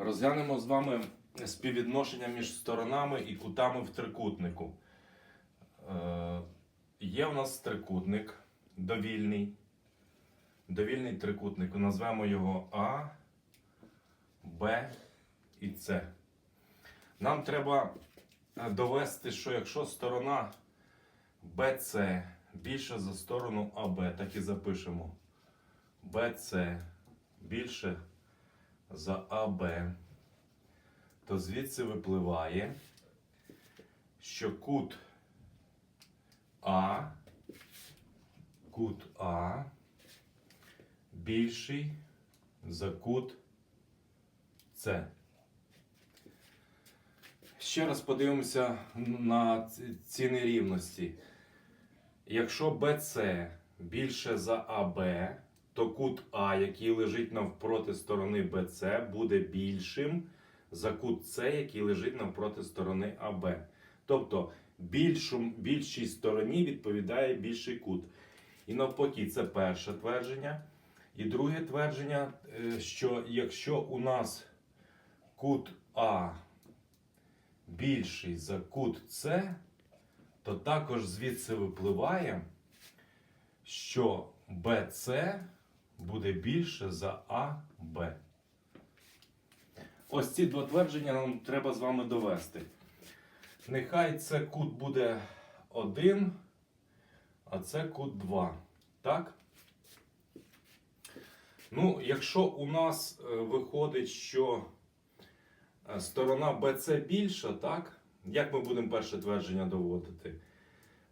Розглянемо з вами співвідношення між сторонами і кутами в трикутнику. Е, є у нас трикутник довільний. Довільний трикутник. Назвемо його А, Б і С. Нам треба е, довести, що якщо сторона BC більше за сторону АБ, так і запишемо. BC більше за АБ, то звідси випливає, що кут А, кут А більший за кут С. Ще раз подивимося на ці- нерівності. Якщо BC більше за АБ, то кут А, який лежить навпроти сторони BC, буде більшим за кут С, який лежить навпроти сторони АБ. Тобто більшому, більшій стороні відповідає більший кут. І навпаки, це перше твердження. І друге твердження, е, що якщо у нас кут А більший за кут С, то також звідси випливає, що BC буде більше за АБ. Ось ці два твердження нам треба з вами довести. Нехай це кут буде 1, а це кут 2. Так? Ну, якщо у нас е, виходить, що е, сторона BC більша, так? Як ми будемо перше твердження доводити?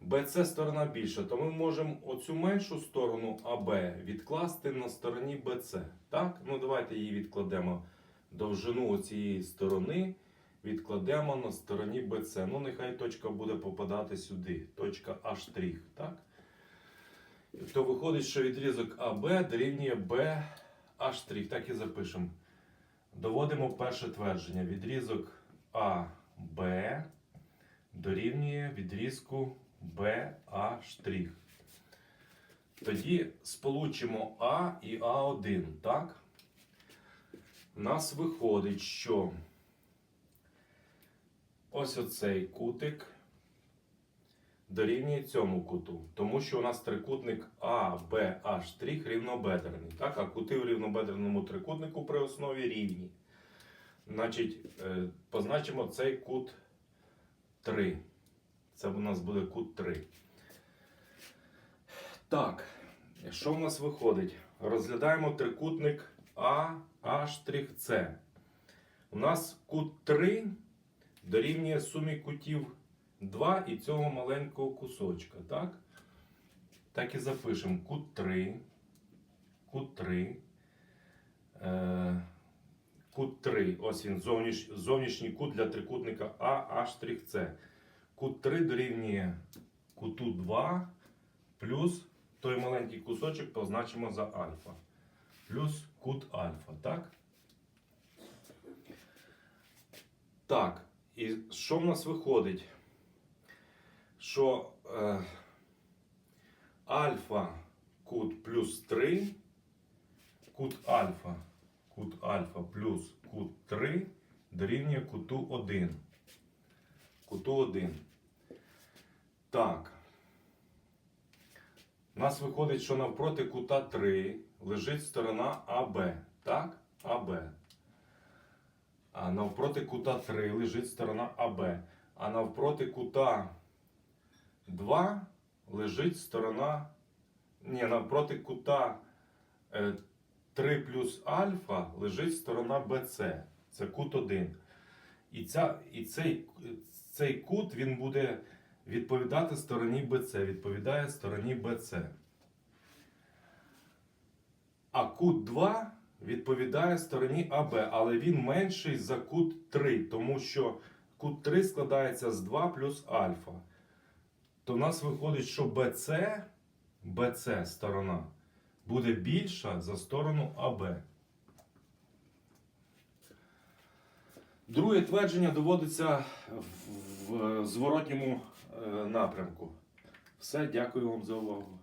BC сторона більша, то ми можемо оцю меншу сторону АБ відкласти на стороні BC. Так? Ну, давайте її відкладемо. Довжину цієї сторони відкладемо на стороні BC. Ну, нехай точка буде попадати сюди. Точка А'. Так? То виходить, що відрізок АБ дорівнює А'. Так і запишемо. Доводимо перше твердження. Відрізок АБ дорівнює відрізку БА'. Тоді сполучимо А і А1, так? У нас виходить, що ось оцей кутик дорівнює цьому куту. Тому що у нас трикутник А, Б, А' рівнобедрений. Так? А кути в рівнобедреному трикутнику при основі рівні. Значить, е, позначимо цей кут 3. Це у нас буде кут 3. Так, що в нас виходить? Розглядаємо трикутник А, А', У нас кут 3 дорівнює сумі кутів 2 і цього маленького кусочка. Так? Так і запишемо кут 3, кут 3. Е, кут 3. Ось він, зовніш, зовнішній кут для трикутника А, А', Кут 3 дорівнює куту 2 плюс той маленький кусочок позначимо за альфа. Плюс кут альфа, так? Так, і що в нас виходить? Що е, альфа кут плюс 3, кут альфа, кут альфа плюс кут 3 дорівнює куту 1. Куту 1. Так. У нас виходить, що навпроти кута 3 лежить сторона АБ. Так? АБ. А навпроти кута 3 лежить сторона АБ. А навпроти кута 2 лежить сторона. Ні, навпроти кута е, 3 плюс альфа лежить сторона БЦ. Це кут 1. І, ця, і цей, цей кут він буде відповідати стороні БЦ. Відповідає стороні БЦ. А кут 2 відповідає стороні АБ, але він менший за кут 3, тому що кут 3 складається з 2 плюс альфа. То в нас виходить, що БЦ, БЦ сторона буде більша за сторону АБ. Друге твердження доводиться в, зворотньому е, напрямку. Все, дякую вам за увагу.